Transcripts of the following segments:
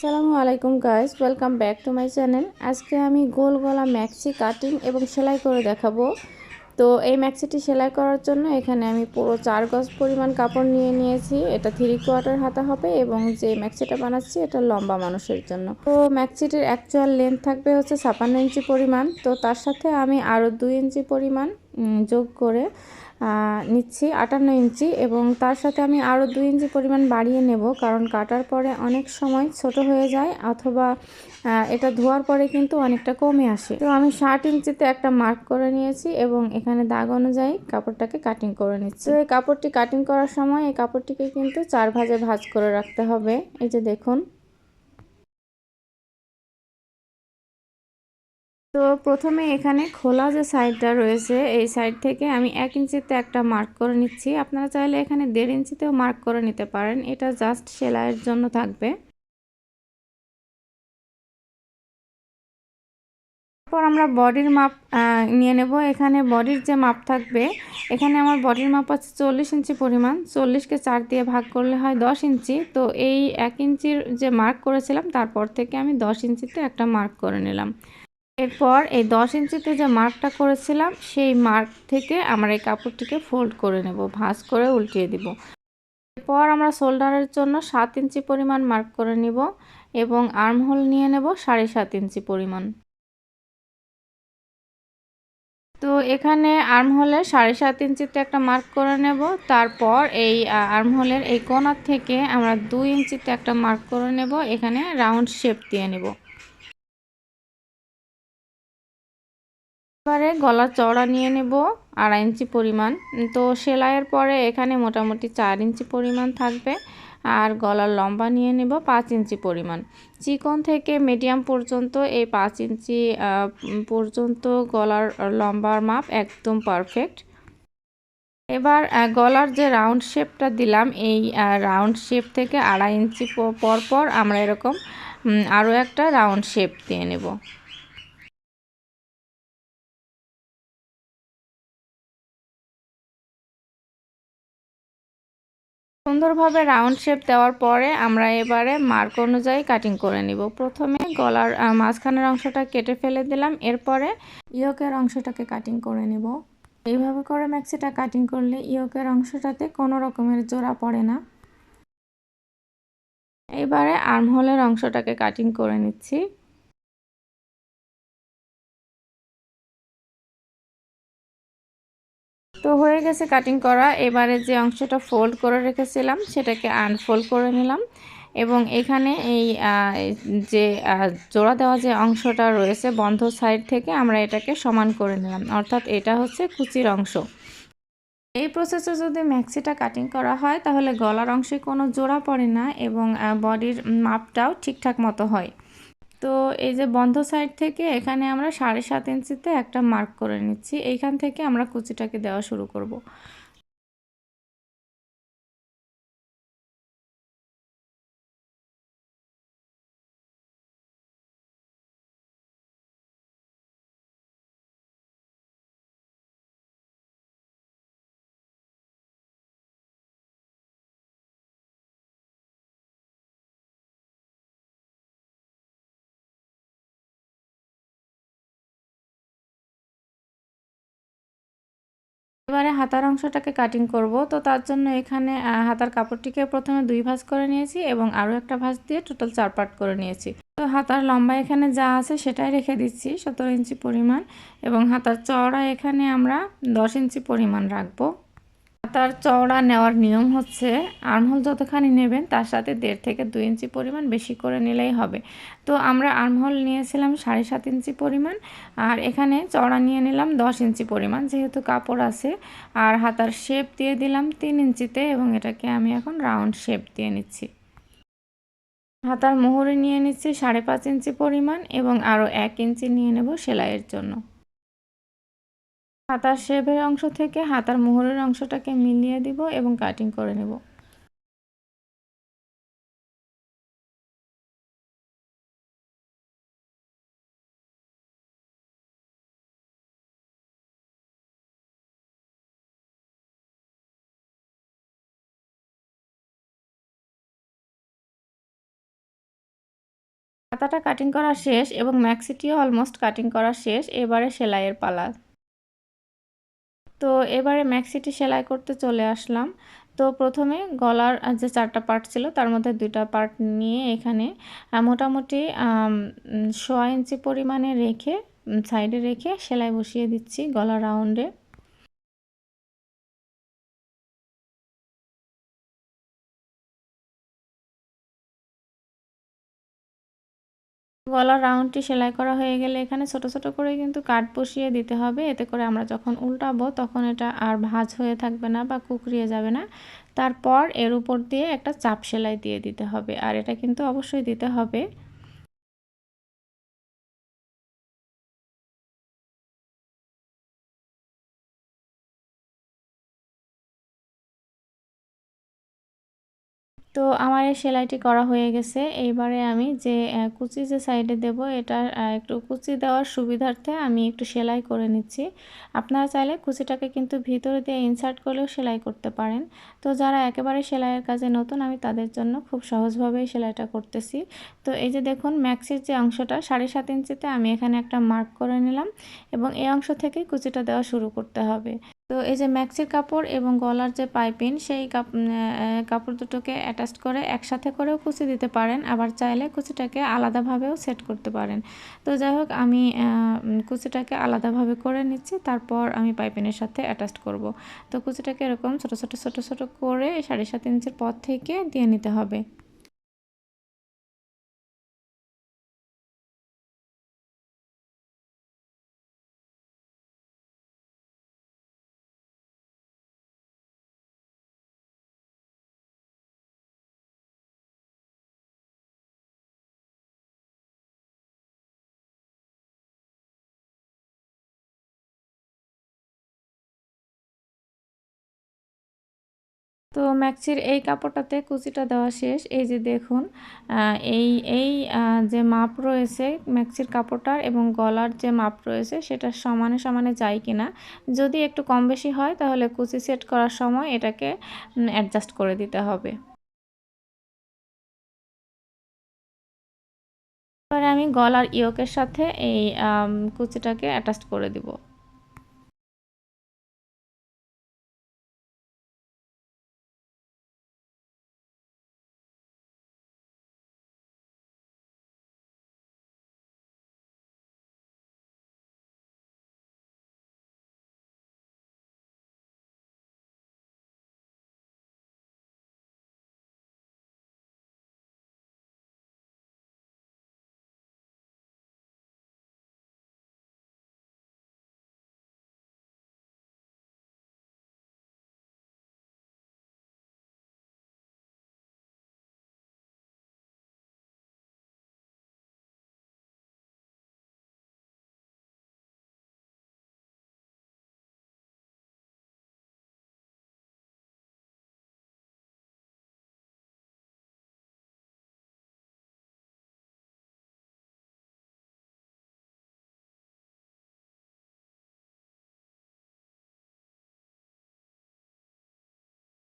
আসসালামু আলাইকুম guys welcome back to my channel আজকে আমি গোল গলা ম্যাক্সি কাটিং এবং সেলাই করে দেখাবো। তো এই ম্যাক্সিটি সেলাই করার জন্য এখানে আমি পুরো চার গজ পরিমাণ কাপড় নিয়ে নিয়েছি। এটা থ্রি কোয়ার্টার হাতা হবে এবং যে ম্যাক্সিটা বানাচ্ছি এটা লম্বা মানুষের জন্য। তো ম্যাক্সিটির অ্যাকচুয়াল লেন্থ থাকবে হচ্ছে ছাপান্ন ইঞ্চি পরিমাণ। তো তার সাথে আমি আরও দুই ইঞ্চি পরিমাণ যোগ করে নিচ্ছি আটান্ন ইঞ্চি এবং তার সাথে আমি আরও দুই ইঞ্চি পরিমাণ বাড়িয়ে নেব কারণ কাটার পরে অনেক সময় ছোট হয়ে যায় অথবা এটা ধোয়ার পরে কিন্তু অনেকটা কমে আসে। তো আমি ষাট ইঞ্চিতে একটা মার্ক করে নিয়েছি এবং এখানে দাগ অনুযায়ী কাপড়টাকে কাটিং করে নিচ্ছি। তো এই কাপড়টি কাটিং করার সময় এই কাপড়টিকে কিন্তু চার ভাজে ভাজ করে রাখতে হবে। এই যে দেখুন তো প্রথমে এখানে খোলা যে সাইডটা রয়েছে, এই সাইড থেকে আমি এক ইঞ্চিতে একটা মার্ক করে নিচ্ছি। আপনারা চাইলে এখানে দেড় ইঞ্চিতেও মার্ক করে নিতে পারেন। এটা জাস্ট সেলাইয়ের জন্য থাকবে। তারপর আমরা বডির মাপ নিয়ে নেব। এখানে বডির যে মাপ থাকবে, এখানে আমার বডির মাপ আছে চল্লিশ ইঞ্চি পরিমাণ। চল্লিশকে চার দিয়ে ভাগ করলে হয় দশ ইঞ্চি। তো এই এক ইঞ্চির যে মার্ক করেছিলাম, তারপর থেকে আমি দশ ইঞ্চিতে একটা মার্ক করে নিলাম। এরপর এই দশ ইঞ্চিতে যে মার্কটা করেছিলাম, সেই মার্ক থেকে আমরা এই কাপড়টিকে ফোল্ড করে নেব, ভাঁজ করে উল্টিয়ে দিব। এরপর আমরা শোল্ডারের জন্য সাত ইঞ্চি পরিমাণ মার্ক করে নিব এবং আর্মহোল নিয়ে নেব সাড়ে সাত ইঞ্চি পরিমাণ। তো এখানে আর্মহোলে সাড়ে সাত ইঞ্চিতে একটা মার্ক করে নেব। তারপর এই আর্মহোলের এই কোনার থেকে আমরা দুই ইঞ্চিতে একটা মার্ক করে নেব। এখানে রাউন্ড শেপ দিয়ে নেব। এবারে গলার চওড়া নিয়ে নেব আড়াই ইঞ্চি পরিমাণ। তো সেলাইয়ের পরে এখানে মোটামুটি চার ইঞ্চি পরিমাণ থাকবে আর গলার লম্বা নিয়ে নেব পাঁচ ইঞ্চি পরিমাণ। চিকন থেকে মিডিয়াম পর্যন্ত এই পাঁচ ইঞ্চি পর্যন্ত গলার লম্বার মাপ একদম পারফেক্ট। এবার গলার যে রাউন্ড শেপটা দিলাম, এই রাউন্ড শেপ থেকে আড়াই ইঞ্চি পর পর আমরা এরকম আরও একটা রাউন্ড শেপ দিয়ে নেব। সুন্দরভাবে রাউন্ড শেপ দেওয়ার পরে আমরা এবারে মার্ক অনুযায়ী কাটিং করে নিব। প্রথমে গলার মাঝখানের অংশটা কেটে ফেলে দিলাম, এরপরে ইয়কের অংশটাকে কাটিং করে নিব। এইভাবে করে ম্যাক্সিটা কাটিং করলে ইয়কের অংশটাতে কোনো রকমের জোড়া পড়ে না। এবারে আর্মহোলের অংশটাকে কাটিং করে নিচ্ছি। হয়ে গেছে কাটিং করা। এবারে যে অংশটা ফোল্ড করে রেখেছিলাম, সেটাকে আনফোল্ড করে নিলাম। এবং এখানে এই যে জোড়া দেওয়া যে অংশটা রয়েছে বন্ধ সাইড থেকে আমরা এটাকে সমান করে নিলাম। অর্থাৎ এটা হচ্ছে কুচির অংশ। এই প্রসেসে যদি ম্যাক্সিটা কাটিং করা হয়, তাহলে গলার অংশে কোনো জোড়া পড়ে না এবং বডির মাপটাও ঠিকঠাক মতো হয়। তো এই যে বন্ধ সাইড থেকে এখানে আমরা সাড়ে সাত ইঞ্চিতে একটা মার্ক করে নিচ্ছি। এইখান থেকে আমরা কুচিটাকে দেওয়া শুরু করব। এবারে হাতার অংশটাকে কাটিং করব। তো তার জন্য এখানে হাতার কাপড়টিকে প্রথমে দুই ভাঁজ করে নিয়েছি এবং আরও একটা ভাঁজ দিয়ে টোটাল চার পার্ট করে নিয়েছি। তো হাতার লম্বা এখানে যা আছে সেটাই রেখে দিচ্ছি, সতেরো ইঞ্চি পরিমাণ এবং হাতার চওড়া এখানে আমরা দশ ইঞ্চি পরিমাণ রাখব। তার চওড়া নেওয়ার নিয়ম হচ্ছে আর্মহোল যতখানি নেবেন তার সাথে দেড় থেকে দুই ইঞ্চি পরিমাণ বেশি করে নিলেই হবে। তো আমরা আর্মহোল নিয়েছিলাম সাড়ে সাত ইঞ্চি পরিমাণ আর এখানে চওড়া নিয়ে নিলাম দশ ইঞ্চি পরিমাণ যেহেতু কাপড় আছে। আর হাতার শেপ দিয়ে দিলাম তিন ইঞ্চিতে এবং এটাকে আমি এখন রাউন্ড শেপ দিয়ে নিচ্ছি। হাতার মোহরে নিয়ে নিচ্ছি সাড়ে পাঁচ ইঞ্চি পরিমাণ এবং আরও এক ইঞ্চি নিয়ে নেব সেলাইয়ের জন্য। হাতার শেপের অংশ থেকে হাতার মোহরের অংশটাকে মিলিয়ে দিব এবং কাটিং করে নেব। হাতাটা কাটিং করা শেষ এবং ম্যাক্সিটিও অলমোস্ট কাটিং করা শেষ, এবারে সেলাইয়ের পালা। তো এবারে ম্যাক্সিটি সেলাই করতে চলে আসলাম। তো প্রথমে গলার যে চারটা পার্ট ছিল, তার মধ্যে দুইটা পার্ট নিয়ে এখানে মোটামুটি সোয়া ইঞ্চি পরিমাণে রেখে সাইডে রেখে সেলাই বসিয়ে দিচ্ছি গলা রাউন্ডে গলার রাউন্ডটি সেলাই করা হয়ে গেলে এখানে ছোট ছোট করে কিন্তু কাট বসিয়ে দিতে হবে। এতে করে আমরা যখন উল্টাবো তখন এটা আর ভাজ হয়ে থাকবে না বা কুকরিয়ে যাবে না। তারপর এর উপর দিয়ে একটা চাপ সেলাই দিয়ে দিতে হবে। আর এটা কিন্তু অবশ্যই দিতে হবে। তো আমার এই সেলাইটি করা হয়ে গেছে। এইবারে আমি যে কুচি যে সাইডে দেব এটা একটু কুচি দেওয়ার সুবিধার্থে আমি একটু সেলাই করে নিচ্ছি। আপনারা চাইলে কুচিটাকে কিন্তু ভিতরে দিয়ে ইনসার্ট করলেও সেলাই করতে পারেন। তো যারা একেবারে সেলাইয়ের কাজে নতুন, আমি তাদের জন্য খুব সহজভাবেই সেলাইটা করতেছি। তো এই যে দেখুন, ম্যাক্সির যে অংশটা, সাড়ে সাত ইঞ্চিতে আমি এখানে একটা মার্ক করে নিলাম এবং এই অংশ থেকেই কুচিটা দেওয়া শুরু করতে হবে। তো এই যে ম্যাক্সির কাপড় এবং গলার যে পাইপিং, সেই কাপড় দুটোকে অ্যাটাচ করে একসাথে করেও কুচি দিতে পারেন। আবার চাইলে কুচিটাকে আলাদাভাবেও সেট করতে পারেন। তো যাই হোক, আমি কুচিটাকে আলাদাভাবে করে নিচ্ছি। তারপর আমি পাইপিনের সাথে অ্যাটাচ করব। তো কুচিটাকে এরকম ছোটো ছোটো ছোটো ছোটো করে সাড়ে সাত ইঞ্চির পর থেকে দিয়ে নিতে হবে। তো ম্যাক্সির এই কাপড়টাতে কুচিটা দেওয়া শেষ। এই যে দেখুন এই এই যে মাপ রয়েছে ম্যাক্সির কাপড়টার এবং গলার যে মাপ রয়েছে, সেটা সমানে সমানে যায় কিনা। যদি একটু কম বেশি হয়, তাহলে কুচি সেট করার সময় এটাকে অ্যাডজাস্ট করে দিতে হবে। এবারে আমি গলার ইয়োকের সাথে এই কুচিটাকে অ্যাটাচ করে দিব।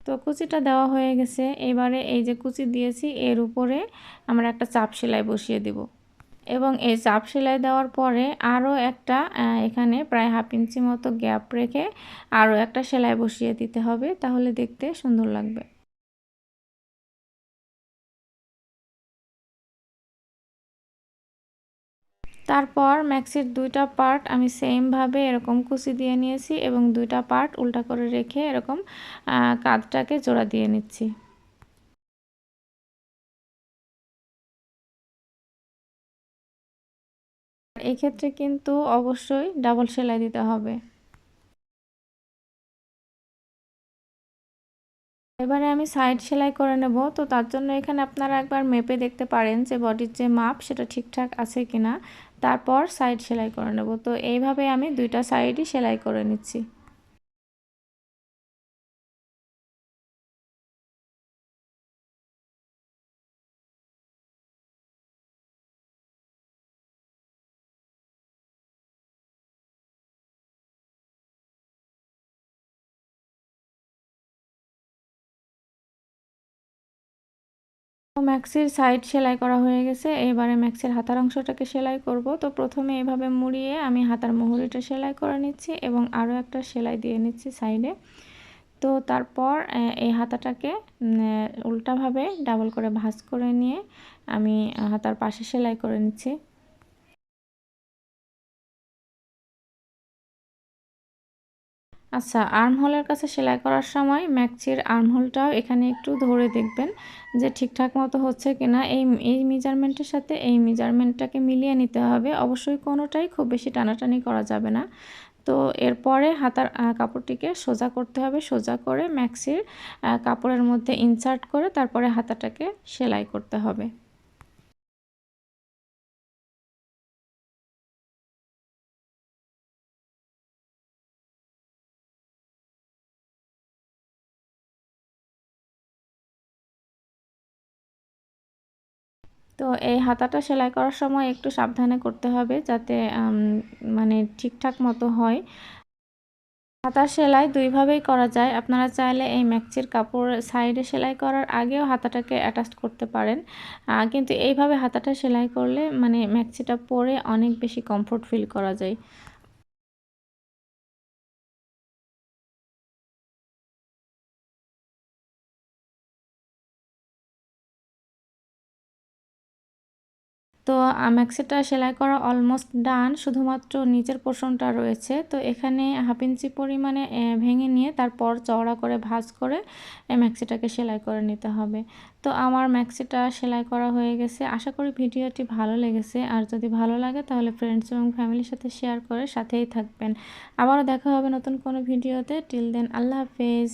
তো কুচিটা দেওয়া হয়ে গেছে। এবারে এই যে কুচি দিয়েছি, এর উপরে আমরা একটা চাপ সেলাই বসিয়ে দিব। এবং এই চাপ সেলাই দেওয়ার পরে আরও একটা এখানে প্রায় হাফ ইঞ্চি মতো গ্যাপ রেখে আরও একটা সেলাই বসিয়ে দিতে হবে। তাহলে দেখতে সুন্দর লাগবে। তারপর ম্যাক্সির দুইটা পার্ট আমি সেমভাবে এরকম কুচি দিয়ে নিয়েছি এবং দুইটা পার্ট উল্টা করে রেখে এরকম কাঁধটাকে জোড়া দিয়ে নিচ্ছি। এক্ষেত্রে কিন্তু অবশ্যই ডাবল সেলাই দিতে হবে। এবারে আমি সাইড সেলাই করে নেব। তো তার জন্য এখানে আপনারা একবার মেপে দেখতে পারেন যে বডির যে মাপ সেটা ঠিকঠাক আছে কিনা। তারপর সাইড সেলাই করে নেব। তো এইভাবে আমি দুইটা সাইডই সেলাই করে নিচ্ছি। ম্যাক্সির সাইড সেলাই করা হয়ে গেছে। এবারে ম্যাক্সির হাতার অংশটাকে সেলাই করব। তো প্রথমে এভাবে মুড়িয়ে আমি হাতার মুহুরিটা সেলাই করে নিচ্ছি এবং আরও একটা সেলাই দিয়ে নিচ্ছি সাইডে। তো তারপর এই হাতাটাকে উল্টাভাবে ডাবল করে ভাঁজ করে নিয়ে আমি হাতার পাশে সেলাই করে নিচ্ছি। আচ্ছা আর্মহোলের কাছে সেলাই করার সময় ম্যাকচির আর্মহোলটাও এখানে একটু ধরে দেখবেন যে ঠিকঠাক মতো হচ্ছে কিনা। এই এই মেজারমেন্টের সাথে এই মেজারমেন্টটাকে মিলিয়ে নিতে হবে। অবশ্যই কোনোটাই খুব বেশি টানাটানি করা যাবে না। তো এরপরে হাতার কাপড়টিকে সোজা করতে হবে। সোজা করে ম্যাক্সির কাপড়ের মধ্যে ইনসার্ট করে তারপরে হাতাটাকে সেলাই করতে হবে। তো এই হাতাটা সেলাই করার সময় একটু সাবধানে করতে হবে যাতে মানে ঠিকঠাক মতো হয়। হাতার সেলাই দুইভাবেই করা যায়। আপনারা চাইলে এই ম্যাক্সির কাপড় সাইডে সেলাই করার আগেও হাতাটাকে অ্যাটাচ করতে পারেন। কিন্তু এইভাবে হাতাটা সেলাই করলে মানে ম্যাক্সিটা পরে অনেক বেশি কমফোর্ট ফিল করা যায়। তো ম্যাক্সিটা সেলাই করা অলমোস্ট ডান শুধুমাত্র নিচের পোর্শনটা রয়েছে। তো এখানে হাফ ইঞ্চি পরিমাণে ভেঙে নিয়ে তারপর চওড়া করে ভাজ করে ম্যাক্সিটাকে সেলাই করে নিতে হবে। তো আমার ম্যাক্সিটা সেলাই করা হয়ে গেছে। আশা করি ভিডিওটি ভালো লেগেছে। আর যদি ভালো লাগে তাহলে ফ্রেন্ডস এবং ফ্যামিলির সাথে শেয়ার করে সাথেই থাকবেন। আবারও দেখা হবে নতুন কোনো ভিডিওতে। টিল দেন আল্লাহ হাফেজ।